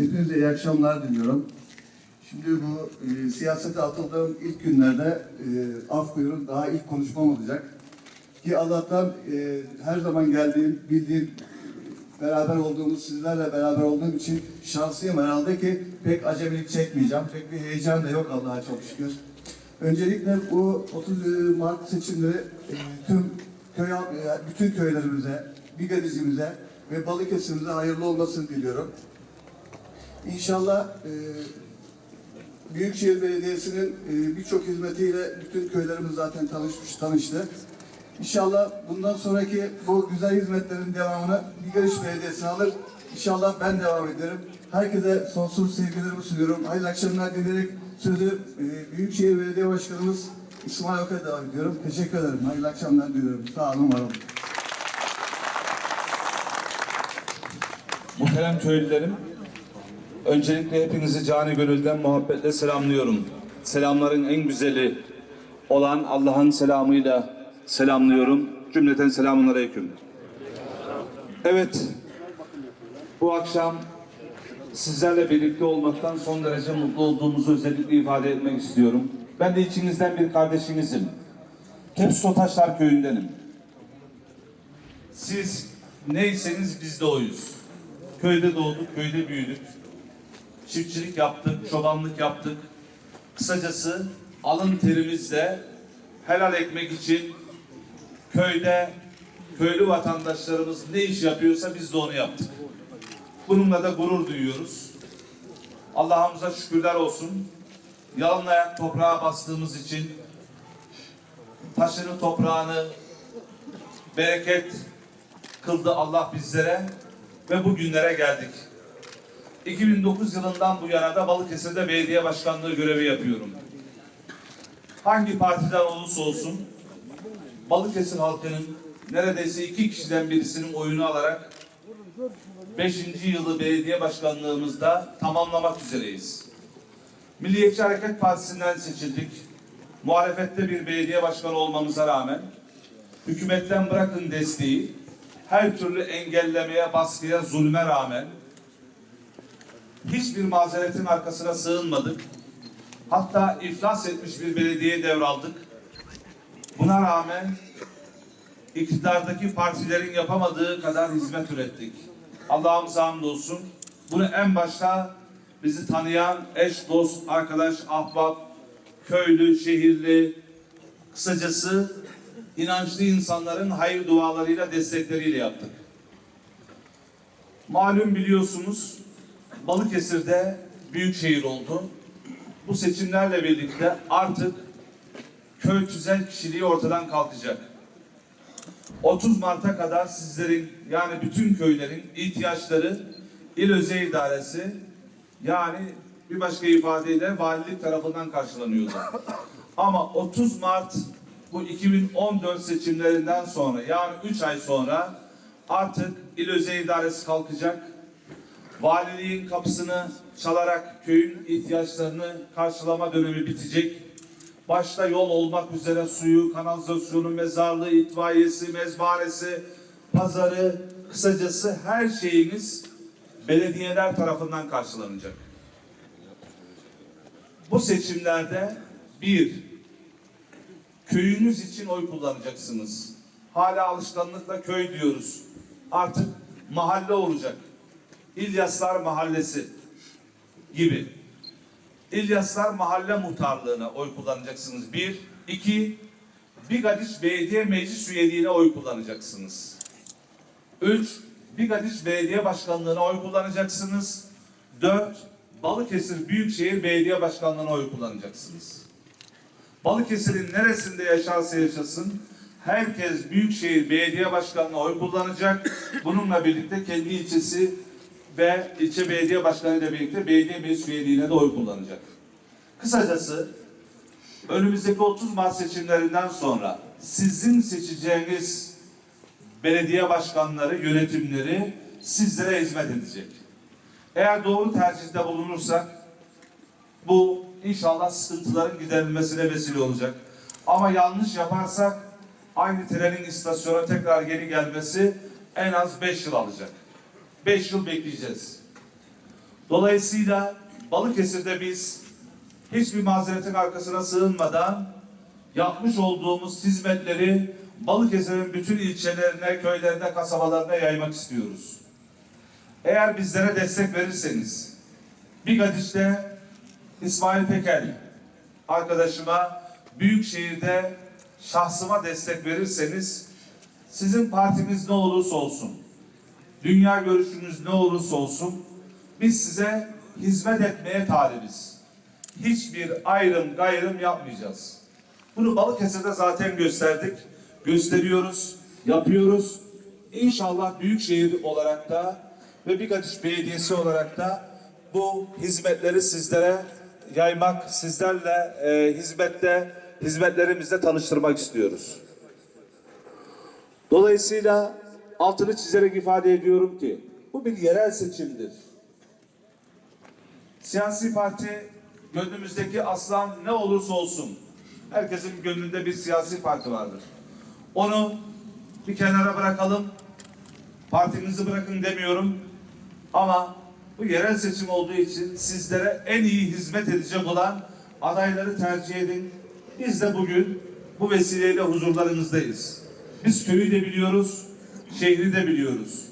Hepinize iyi akşamlar diliyorum. Şimdi bu e, siyasete atıldığım ilk günlerde e, af buyurun daha ilk konuşmam olacak. Ki Allah'tan e, her zaman geldiğim, bildiğim, beraber olduğumuz, sizlerle beraber olduğum için şanslıyım herhalde ki pek acemilik çekmeyeceğim. Pek bir heyecan da yok Allah'a çok şükür. Öncelikle bu 30 Mart seçimleri e, tüm köy, e, bütün köylerimize, Bigadizimize ve Balıkesir'imize hayırlı olmasını diliyorum. İnşallah e, Büyükşehir Belediyesi'nin e, birçok hizmetiyle bütün köylerimiz zaten tanışmış, tanıştı. İnşallah bundan sonraki bu güzel hizmetlerin devamını Bigariş Belediyesi alır. İnşallah ben devam ederim. Herkese sonsuz sevgilerimi sunuyorum. Hayırlı akşamlar dileyerek sözü e, Büyükşehir Belediye Başkanımız İsmail Ok'a devam ediyorum. Teşekkür ederim. Hayırlı akşamlar diliyorum. Sağ olun, var olun. Muhterem köylülerim, öncelikle hepinizi cani gönülden muhabbetle selamlıyorum. Selamların en güzeli olan Allah'ın selamıyla selamlıyorum. Cümleten selamun aleyküm. Evet, bu akşam sizlerle birlikte olmaktan son derece mutlu olduğumuzu özellikle ifade etmek istiyorum. Ben de içinizden bir kardeşinizim. Kepsi Taşlar köyündenim. Siz neyseniz biz de oyuz. Köyde doğduk, köyde büyüdük. Çiftçilik yaptık, çobanlık yaptık. Kısacası alın terimizle helal ekmek için köyde köylü vatandaşlarımız ne iş yapıyorsa biz de onu yaptık. Bununla da gurur duyuyoruz. Allah'ımıza şükürler olsun. Yalın ayak toprağa bastığımız için taşını toprağını bereket kıldı Allah bizlere ve bugünlere geldik. 2009 yılından bu yana da Balıkesir'de belediye başkanlığı görevi yapıyorum. Hangi partiden olursa olsun Balıkesir halkının neredeyse iki kişiden birisinin oyunu alarak 5. yılı belediye başkanlığımızda tamamlamak üzereyiz. Milliyetçi Hareket Partisi'nden seçildik. Muhalefette bir belediye başkanı olmamıza rağmen hükümetten bırakın desteği, her türlü engellemeye, baskıya, zulme rağmen hiçbir mazeretin arkasına sığınmadık. Hatta iflas etmiş bir belediye devraldık. Buna rağmen iktidardaki partilerin yapamadığı kadar hizmet ürettik. Allah'ımıza hamdolsun. Bunu en başta bizi tanıyan eş, dost, arkadaş, ahbap, köylü, şehirli, kısacası inançlı insanların hayır dualarıyla, destekleriyle yaptık. Malum biliyorsunuz Balıkesir'de büyük şehir oldu. Bu seçimlerle birlikte artık köy tüzel kişiliği ortadan kalkacak. 30 Mart'a kadar sizlerin yani bütün köylerin ihtiyaçları il özel idaresi yani bir başka ifadeyle valilik tarafından karşılanıyordu. Ama 30 Mart bu 2014 seçimlerinden sonra yani 3 ay sonra artık il özel idaresi kalkacak. Valiliğin kapısını çalarak köyün ihtiyaçlarını karşılama dönemi bitecek. Başta yol olmak üzere suyu, kanalizasyonu, mezarlığı, itfaiyesi, mezbahanesi, pazarı, kısacası her şeyiniz belediyeler tarafından karşılanacak. Bu seçimlerde bir, köyünüz için oy kullanacaksınız. Hala alışkanlıkla köy diyoruz. Artık mahalle olacak. İlyaslar Mahallesi gibi. İlyaslar Mahalle Muhtarlığı'na oy kullanacaksınız. Bir. iki Bigadiş Belediye Meclis Üyeliğine oy kullanacaksınız. Üç. Bigadiş Belediye Başkanlığı'na oy kullanacaksınız. Dört. Balıkesir Büyükşehir Belediye Başkanlığı'na oy kullanacaksınız. Balıkesir'in neresinde yaşarsa yaşasın herkes Büyükşehir Belediye Başkanlığı'na oy kullanacak. Bununla birlikte kendi ilçesi ve ilçe belediye başkanı ile birlikte belediye meclis üyeliğine de oy kullanacak. Kısacası önümüzdeki 30 Mart seçimlerinden sonra sizin seçeceğiniz belediye başkanları, yönetimleri sizlere hizmet edecek. Eğer doğru tercihte bulunursak bu inşallah sıkıntıların giderilmesine vesile olacak. Ama yanlış yaparsak aynı trenin istasyona tekrar geri gelmesi en az 5 yıl alacak. 5 yıl bekleyeceğiz. Dolayısıyla Balıkesir'de biz hiçbir mazeretin arkasına sığınmadan yapmış olduğumuz hizmetleri Balıkesir'in bütün ilçelerine, köylerine, kasabalarına yaymak istiyoruz. Eğer bizlere destek verirseniz, Bigadiş'te İsmail Pekel arkadaşıma Büyükşehir'de şahsıma destek verirseniz sizin partiniz ne olursa olsun, dünya görüşünüz ne olursa olsun biz size hizmet etmeye talibiz. Hiçbir ayrım gayrım yapmayacağız. Bunu Balıkesir'de zaten gösterdik, gösteriyoruz, yapıyoruz. İnşallah Büyükşehir olarak da ve Bigadiş Belediyesi olarak da bu hizmetleri sizlere yaymak, sizlerle e, hizmette, hizmetlerimizle tanıştırmak istiyoruz. Dolayısıyla altını çizerek ifade ediyorum ki bu bir yerel seçimdir. Siyasi parti gönlümüzdeki aslan ne olursa olsun herkesin gönlünde bir siyasi parti vardır. Onu bir kenara bırakalım. Partinizi bırakın demiyorum. Ama bu yerel seçim olduğu için sizlere en iyi hizmet edecek olan adayları tercih edin. Biz de bugün bu vesileyle huzurlarınızdayız. Biz köyü de biliyoruz, şehri de biliyoruz.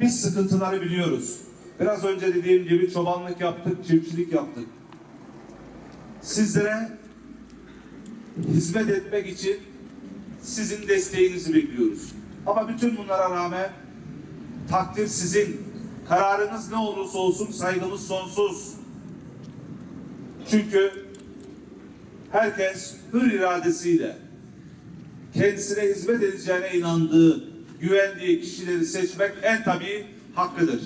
Biz sıkıntıları biliyoruz. Biraz önce dediğim gibi çobanlık yaptık, çiftçilik yaptık. Sizlere hizmet etmek için sizin desteğinizi bekliyoruz. Ama bütün bunlara rağmen takdir sizin. Kararınız ne olursa olsun saygımız sonsuz. Çünkü herkes hür iradesiyle kendisine hizmet edeceğine inandığı, güvendiği kişileri seçmek en tabii hakkıdır.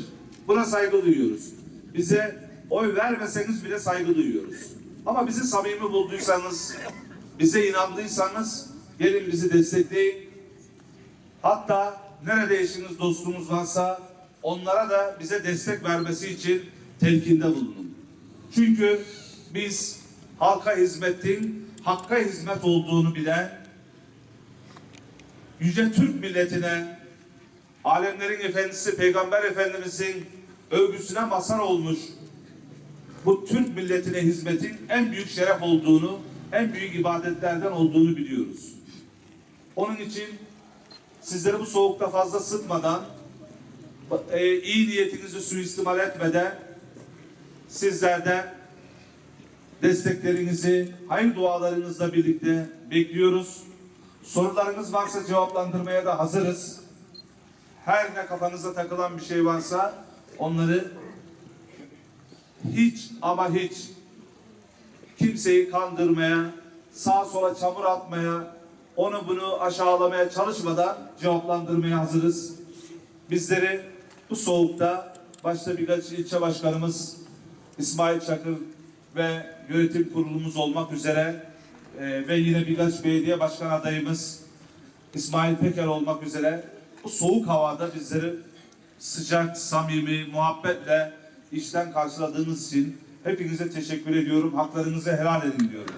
Buna saygı duyuyoruz. Bize oy vermeseniz bile saygı duyuyoruz. Ama bizi samimi bulduysanız, bize inandıysanız gelin bizi destekleyin. Hatta nerede eşiniz, dostunuz varsa onlara da bize destek vermesi için telkinde bulunun. Çünkü biz halka hizmetin hakka hizmet olduğunu bilen Yüce Türk milletine alemlerin efendisi Peygamber Efendimizin övgüsüne mazhar olmuş bu Türk milletine hizmetin en büyük şeref olduğunu, en büyük ibadetlerden olduğunu biliyoruz. Onun için sizleri bu soğukta fazla sıkmadan, e, iyi niyetinizi suistimal etmeden sizlerden desteklerinizi, hayır dualarınızla birlikte bekliyoruz. Sorularınız varsa cevaplandırmaya da hazırız. Her ne kafanıza takılan bir şey varsa onları hiç ama hiç kimseyi kandırmaya, sağa sola çamur atmaya, onu bunu aşağılamaya çalışmadan cevaplandırmaya hazırız. Bizleri bu soğukta başta birkaç ilçe başkanımız İsmail Çakır ve yönetim kurulumuz olmak üzere e, ve yine birkaç belediye başkan adayımız İsmail Peker olmak üzere bu soğuk havada bizleri sıcak, samimi, muhabbetle işten karşıladığınız için hepinize teşekkür ediyorum. Haklarınızı helal edin diyorum.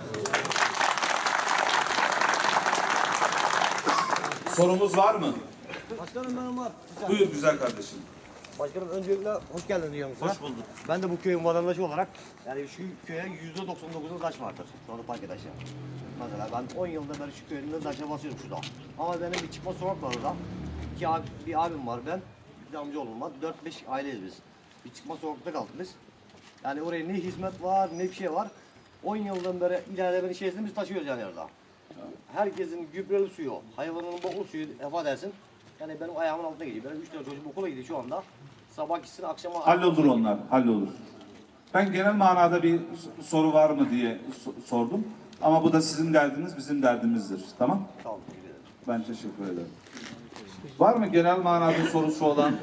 Sorumuz var mı? Başkanım benim var. Buyur güzel kardeşim. Başkanım öncelikle hoş geldin diyorum size. Hoş bulduk. Ben de bu köyün vatandaşı olarak yani şu köye yüzde 99'u taş vardır. Şu anda parke taşı. Mesela ben 10 yılda beri şu köyünde taşa basıyorum şurada. Ama benim bir çıkma sokak var orada. İki abi, bir abim var ben. Bir de amcaoğlum var. 4-5 aileyiz biz. Bir çıkma sokakta kaldık biz. Yani oraya ne hizmet var ne bir şey var. 10 yıldan beri ilerlemenin içerisinde biz taşıyoruz yani orada. Herkesin gübreli suyu, hayvanın boklu suyu defa dersin. Yani benim ayağımın altına gidiyor. Benim üç tane çocuğum okula gidiyor şu anda. Sabah gitsin akşama... Hallolur onlar, hallolur. Ben genel manada bir soru var mı diye so- sordum. Ama bu da sizin derdiniz, bizim derdimizdir. Tamam? Ederim. Ben teşekkür ederim. Var mı genel manada sorusu olan?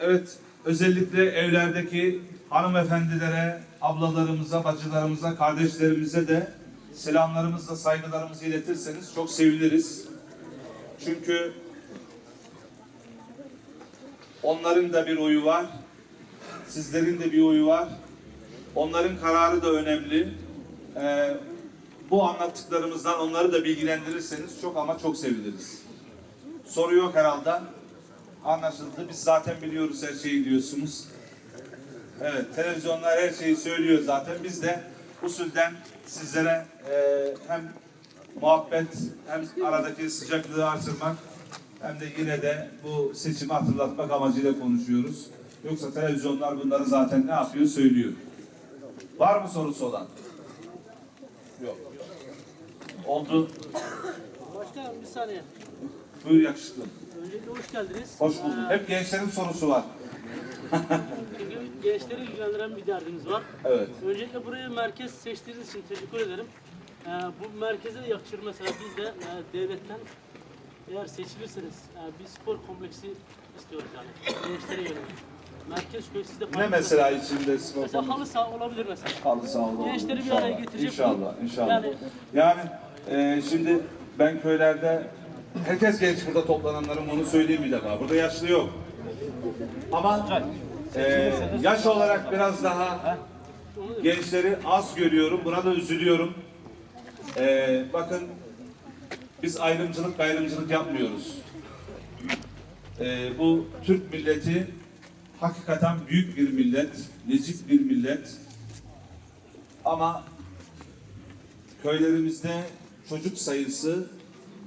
Evet, özellikle evlerdeki hanımefendilere, ablalarımıza, bacılarımıza, kardeşlerimize de selamlarımızla, saygılarımızı iletirseniz çok seviniriz. Çünkü onların da bir oyu var, sizlerin de bir oyu var. Onların kararı da önemli. Ee, bu anlattıklarımızdan onları da bilgilendirirseniz çok ama çok seviniriz. Soru yok herhalde. Anlaşıldı. Biz zaten biliyoruz her şeyi diyorsunuz. Evet, televizyonlar her şeyi söylüyor zaten. Biz de usulden sizlere e, hem muhabbet hem aradaki sıcaklığı artırmak hem de yine de bu seçimi hatırlatmak amacıyla konuşuyoruz. Yoksa televizyonlar bunları zaten ne yapıyor söylüyor. Var mı sorusu olan? Yok. Oldu. Başkanım bir saniye. Buyur yakışıklı. Öncelikle hoş geldiniz. Hoş bulduk. Ee, Hep gençlerin sorusu var. gençleri ilgilendiren bir derdiniz var. Evet. Öncelikle burayı merkez seçtiğiniz için teşekkür ederim. Ee, bu merkeze yakışır mesela biz de e, devletten eğer seçilirseniz e, bir spor kompleksi istiyoruz yani gençlere yönelik. Merkez köy sizde Ne mesela içinde spor Mesela halı saha olabilir mesela. Halı saha olur. Gençleri bir İnşallah, araya getirecek İnşallah, inşallah. Yani- Yani, e, şimdi ben köylerde herkes genç burada toplananların onu söyleyeyim bir defa. Burada yaşlı yok. Ama e, yaş olarak biraz daha gençleri az görüyorum. Buna da üzülüyorum. E, bakın biz ayrımcılık gayrımcılık yapmıyoruz. E, bu Türk milleti hakikaten büyük bir millet, necip bir millet. Ama köylerimizde çocuk sayısı,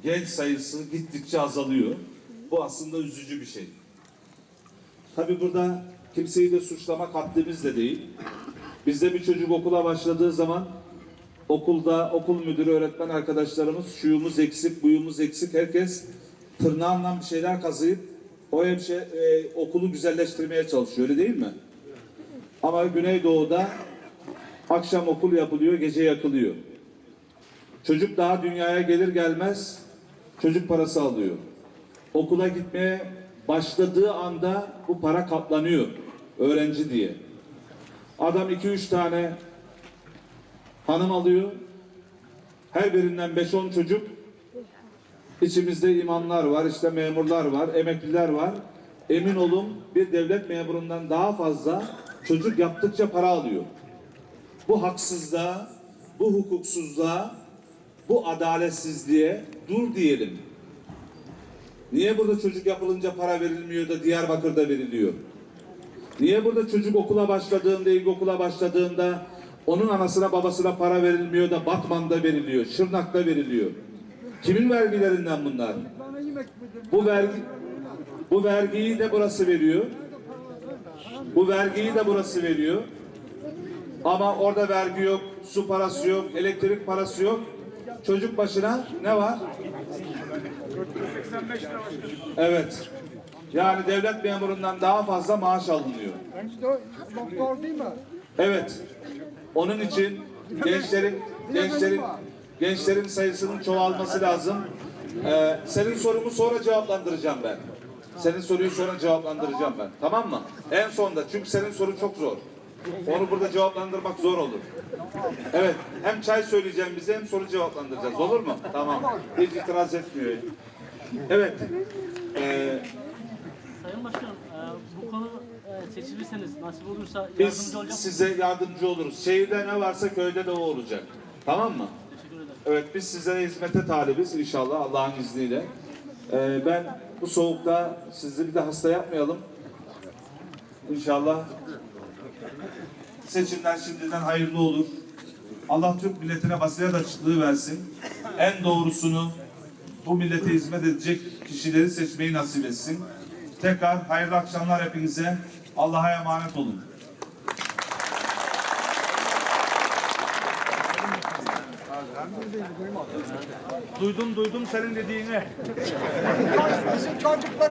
genç sayısı gittikçe azalıyor. Bu aslında üzücü bir şey. Tabii burada kimseyi de suçlamak haddimiz de değil. Bizde bir çocuk okula başladığı zaman okulda okul müdürü, öğretmen arkadaşlarımız şuyumuz eksik, buyumuz eksik. Herkes tırnağından bir şeyler kazıyıp o hemşe, e, okulu güzelleştirmeye çalışıyor öyle değil mi? Ama Güneydoğu'da akşam okul yapılıyor, gece yakılıyor. Çocuk daha dünyaya gelir gelmez çocuk parası alıyor. Okula gitmeye başladığı anda bu para katlanıyor öğrenci diye. Adam iki üç tane hanım alıyor. Her birinden 5-10 çocuk. İçimizde imamlar var, işte memurlar var, emekliler var. Emin olun bir devlet memurundan daha fazla çocuk yaptıkça para alıyor. Bu haksızlığa, bu hukuksuzluğa, bu adaletsizliğe dur diyelim. Niye burada çocuk yapılınca para verilmiyor da Diyarbakır'da veriliyor? Niye burada çocuk okula başladığında, ilkokula başladığında onun anasına babasına para verilmiyor da Batman'da veriliyor, Şırnak'ta veriliyor? Kimin vergilerinden bunlar? Bu vergi bu vergiyi de burası veriyor. Bu vergiyi de burası veriyor. Ama orada vergi yok, su parası yok, elektrik parası yok. Çocuk başına ne var? Evet. Yani devlet memurundan daha fazla maaş alınıyor. Evet. Onun için gençlerin gençlerin gençlerin sayısının çoğalması lazım. Ee, senin sorunu sonra cevaplandıracağım ben. Senin soruyu sonra cevaplandıracağım ben. Tamam mı? En sonda. Çünkü senin sorun çok zor. Onu burada cevaplandırmak zor olur. Evet. Hem çay söyleyeceğim bize hem soru cevaplandıracağız. Olur mu? Tamam. Hiç itiraz etmiyor. Evet. Ee, Sayın Başkanım seçilirseniz nasip olursa biz yardımcı olacak size yardımcı oluruz. Şehirde ne varsa köyde de o olacak. Tamam mı? Teşekkür ederim. Evet biz sizlere hizmete talibiz inşallah Allah'ın izniyle. Ee, ben bu soğukta sizi bir de hasta yapmayalım. İnşallah seçimler şimdiden hayırlı olur. Allah Türk milletine basiret açıklığı versin. En doğrusunu bu millete hizmet edecek kişileri seçmeyi nasip etsin. Tekrar hayırlı akşamlar hepinize. Allah'a emanet olun. Duydum duydum senin dediğini. Bizim çocuklar